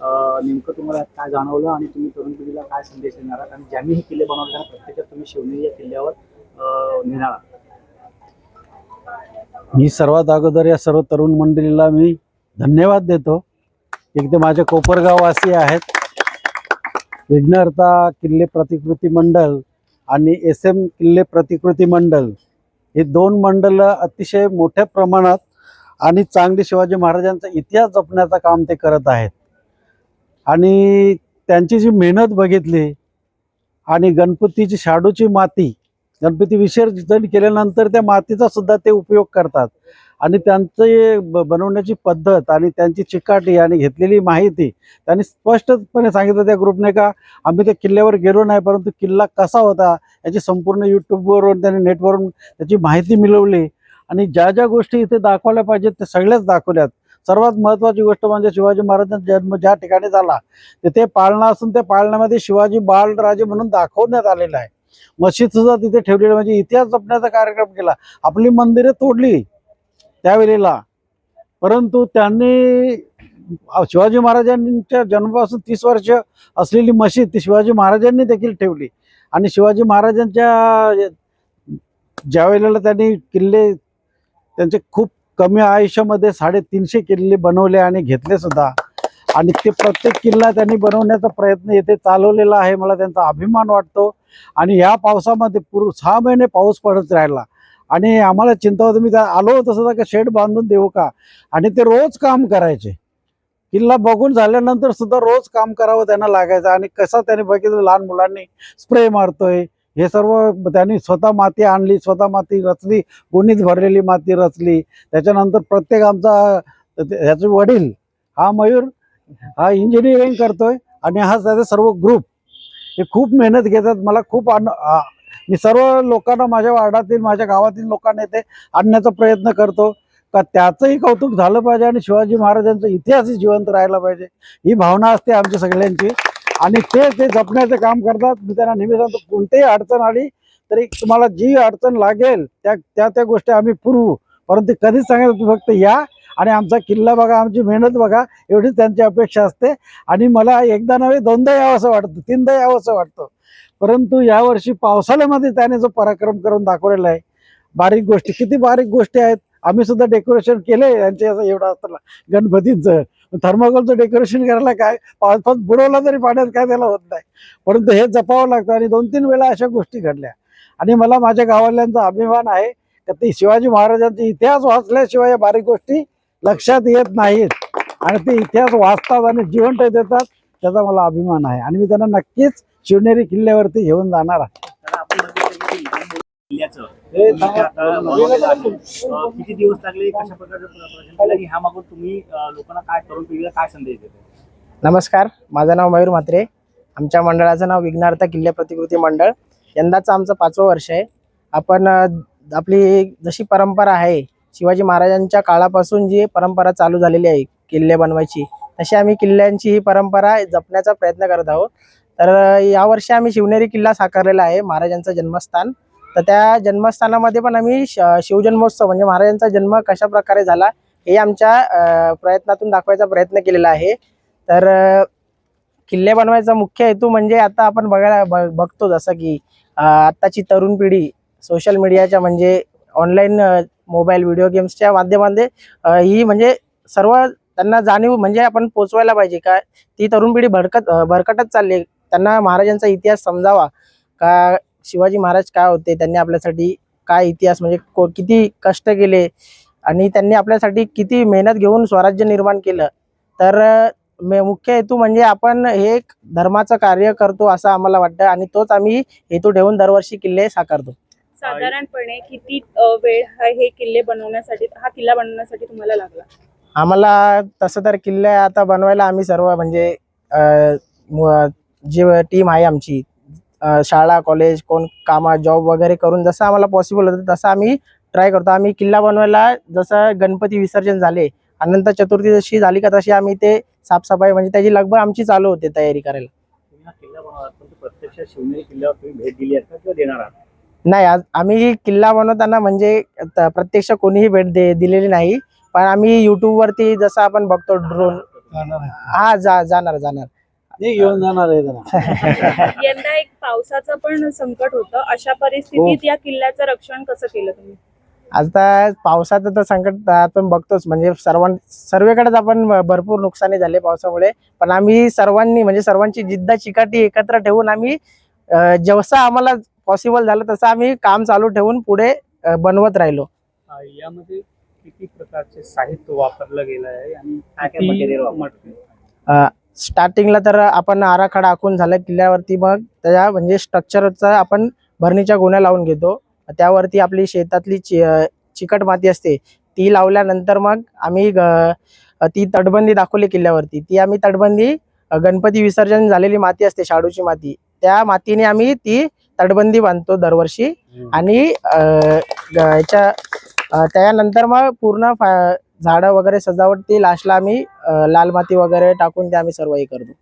नेमकं तुम्हाला काय जाणवलं आणि तुम्ही तरुण पिढीला काय संदेश देणार आहात? आणि ज्यांनी हे किल्ले बनवले त्यांना प्रत्यक्षात तुम्ही शिवनेरी या किल्ल्यावर नेणार मी सर्वात अगोदर या सर्व तरुण मंडळीला मी धन्यवाद देतो. एक ते माझे कोपरगाववासी आहेत. विघ्नहर्ता किल्ले प्रतिकृती मंडळ आणि एस एम किल्ले प्रतिकृती मंडळ हे दोन मंडळ अतिशय मोठ्या प्रमाणात आणि चांगली शिवाजी महाराजांचा इतिहास जपण्याचं काम ते करत आहेत. आणि त्यांची जी मेहनत बघितली आणि गणपतीची शाडूची माती गणपती विसर्जन केल्यानंतर त्या मातीचा सुद्धा ते उपयोग करतात. आणि त्यांचे ब- बनवण्याची पद्धत आणि त्यांची चिकाटी आणि घेतलेली माहिती त्यांनी स्पष्टपणे सांगितलं त्या ग्रुपने का आम्ही त्या किल्ल्यावर गेलो नाही परंतु किल्ला कसा होता याची संपूर्ण यूट्यूबवरून त्यांनी नेटवरून त्याची माहिती मिळवली. आणि ज्या ज्या गोष्टी इथे दाखवल्या पाहिजेत ते सगळ्याच दाखवल्यात. सर्वात महत्त्वाची गोष्ट म्हणजे शिवाजी महाराजांचा जन्म ज्या ठिकाणी झाला तिथे पाळणा असून त्या पाळण्यामध्ये शिवाजी बाळराजे म्हणून दाखवण्यात आलेलं आहे. मशीद सुद्धा तिथे ठेवलेलं म्हणजे इतिहास जपण्याचा कार्यक्रम केला. आपली मंदिरे तोडली त्यावेळेला. परंतु त्यांनी शिवाजी महाराजांच्या जन्मापासून तीस वर्ष असलेली मशीद ती शिवाजी महाराजांनी देखील ठेवली. आणि शिवाजी महाराजांच्या ज्या वेळेला त्यांनी किल्ले त्यांचे खूप कमी आयुष्यामध्ये साडेतीनशे किल्ले बनवले आणि घेतले सुद्धा. आणि ते प्रत्येक किल्ला त्यांनी बनवण्याचा प्रयत्न येथे चालवलेला आहे मला त्यांचा अभिमान वाटतो. आणि या पावसामध्ये पूर्व सहा महिने पाऊस पडत राहिला. आणि आम्हाला चिंता होती मी त्या आलो होतो सुद्धा का शेड बांधून देऊ का? आणि ते रोज काम करायचे. किल्ला बघून झाल्यानंतर सुद्धा रोज काम करावं त्यांना लागायचं. आणि कसा त्यांनी बघितलं लहान मुलांनी स्प्रे मारतोय हे सर्व त्यांनी स्वतः माती आणली स्वतः माती रचली कोणीच भरलेली माती रचली. त्याच्यानंतर प्रत्येक आमचा ते- ह्याचे वडील हा मयूर हा इंजिनिअरिंग करतोय आणि हा त्याचे सर्व ग्रुप हे खूप मेहनत घेतात. मला खूप आन मी सर्व लोकांना माझ्या वार्डातील माझ्या गावातील लोकांना येते आणण्याचा प्रयत्न करतो. का त्याचंही कौतुक झालं पाहिजे आणि शिवाजी महाराजांचा इतिहासही जिवंत राहायला पाहिजे. ही भावना असते आमची सगळ्यांची. आणि ते ते जपण्याचं काम करतात मी त्यांना नेहमी सांगतो कोणतीही अडचण आली तरी तुम्हाला जी अडचण लागेल त्या त्या त्या गोष्टी आम्ही पुरवू. परंतु कधीच सांगायचं तुम्ही फक्त या आणि आमचा किल्ला बघा आमची मेहनत बघा एवढीच त्यांची अपेक्षा असते. आणि मला एकदा नव्हे दोनदा यावं असं वाटतं तीनदा यावं असं वाटतं. परंतु यावर्षी पावसाळ्यामध्ये त्याने जो पराक्रम करून दाखवलेला आहे बारीक गोष्टी किती बारीक गोष्टी आहेत. आम्ही सुद्धा डेकोरेशन केले यांचे असं एवढं असताना गणपतीचं. थर्माकोलचं डेकोरेशन करायला काय? पाच पाच बुडवला तरी पाण्यात काय त्याला होत नाही. परंतु हे जपावं लागतं आणि दोन तीन वेळा अशा गोष्टी घडल्या. आणि मला माझ्या गावाल्यांचा अभिमान आहे का ते शिवाजी महाराजांचा इतिहास वाचल्याशिवाय या बारीक गोष्टी लक्षात येत नाहीत. आणि ते इतिहास वाचतात आणि जिवंत देतात त्याचा मला अभिमान आहे. आणि मी त्यांना नक्कीच शिवनेरी किल्ल्यावरती घेऊन जाणार आहे तर आपण बघितलं की लहान मुलं किल्ल्याचं. अं, किती दिवस लागले कशा प्रकारचं ह्या मागून तुम्ही लोकांना काय तरुण पिढीला काय संदेश देता नमस्कार माझं नाव मयूर म्हात्रे. आमच्या मंडळाचं नाव विघ्नार्थ किल्ले प्रतिकृती मंडळ. यंदाचं आमचं पाचवं वर्ष आहे. आपण आपली जशी परंपरा आहे शिवाजी महाराजांच्या काळापासून जी परंपरा चालू झालेली आहे किल्ले बनवायची तशी आम्ही किल्ल्यांची ही परंपरा जपण्याचा प्रयत्न करत आहोत. तर यावर्षी आम्ही शिवनेरी किल्ला साकारलेला आहे महाराजांचं जन्मस्थान. तर त्या जन्मस्थानामध्ये पण आम्ही श शिवजन्मोत्सव म्हणजे महाराजांचा जन्म कशा प्रकारे झाला हे आमच्या प्रयत्नातून दाखवायचा प्रयत्न केलेला आहे. तर किल्ले बनवायचा मुख्य हेतू म्हणजे आता आपण बघायला बघतो जसं की आत्ताची तरुण पिढी सोशल मीडियाच्या म्हणजे ऑनलाईन मोबाईल व्हिडिओ गेम्सच्या माध्यमामध्ये ही म्हणजे सर्व त्यांना जाणीव म्हणजे आपण पोचवायला पाहिजे का? ती तरुण पिढी भडकत अ, भरकटत चालली आहे. त्यांना महाराजांचा इतिहास समजावा का? शिवाजी महाराज काय होते त्यांनी आपल्यासाठी काय इतिहास म्हणजे को किती कष्ट केले आणि त्यांनी आपल्यासाठी किती मेहनत घेऊन स्वराज्य निर्माण केलं. तर मे- मुख्य हेतू म्हणजे आपण हे एक धर्माचं कार्य करतो असं आम्हाला वाटतं आणि तोच आम्ही हेतू ठेवून दरवर्षी किल्ले साकारतो. साधारणपणे किती वेळ हा हे किल्ले बनवण्यासाठी हा किल्ला बनवण्यासाठी तुम्हाला लागला? आम्हाला तसं तर किल्ले आता बनवायला आम्ही सर्व म्हणजे अ, मु- जी टीम आहे आमची शाळा कॉलेज कोण कामा जॉब वगैरे करून जसं आम्हाला पॉसिबल होतं तसं आम्ही ट्राय करतो. आम्ही किल्ला बनवायला जसं गणपती विसर्जन झाले अनंत चतुर्थी जशी झाली का तशी आम्ही ते साफसफाई म्हणजे त्याची लगभग आमची चालू होते तयारी करायला. तुम्ही किल्ला बनवलात पण प्रत्यक्ष शिवनेरी किल्ल्यावर तुम्ही भेट दिली आहे का किंवा देणार आहात? नाही आज आम्ही किल्ला बनवताना म्हणजे प्रत्यक्ष कोणीही भेट दे दिलेली नाही. पण आम्ही यूट्यूबवरती जसं आपण बघतो ड्रोन हा जा जाणार जाणार. ते घेऊन जाणार आहे त्यांना. यंदा एक पावसाचं पण संकट होतं. अशा परिस्थितीत या किल्ल्याचं रक्षण कसं केलं तुम्ही? आता पावसाचं तर संकट आपण बघतोच. म्हणजे सर्वां सर्वेकडेच आपण भरपूर नुकसानी झाले पावसामुळे. पण आम्ही सर्वांनी म्हणजे सर्वांची जिद्द चिकाटी एकत्र ठेवून आम्ही जसं आम्हाला पॉसिबल झालं तसं आम्ही काम चालू ठेवून पुढे बनवत राहिलो. यामध्ये किती प्रकारचे साहित्य वापरलं गेलं आहे आणि काय स्टार्टिंगला तर आपण आराखडा आखून झाला किल्ल्यावरती मग त्याच्या म्हणजे स्ट्रक्चरचा आपण भरणीच्या गोण्या लावून घेतो. त्यावरती आपली शेतातली चि चिकट माती असते ती लावल्यानंतर मग आम्ही ग- ती तटबंदी दाखवली किल्ल्यावरती. ती आम्ही तटबंदी गणपती विसर्जन झालेली माती असते शाडूची माती. त्या मातीने आम्ही ती तटबंदी बांधतो दरवर्षी. आणि याच्या त्यानंतर मग पूर्ण फा- झाडं वगैरे सजावट ती लास्टला आम्ही लाल माती वगैरे टाकून ते आम्ही सर्व हे करतो.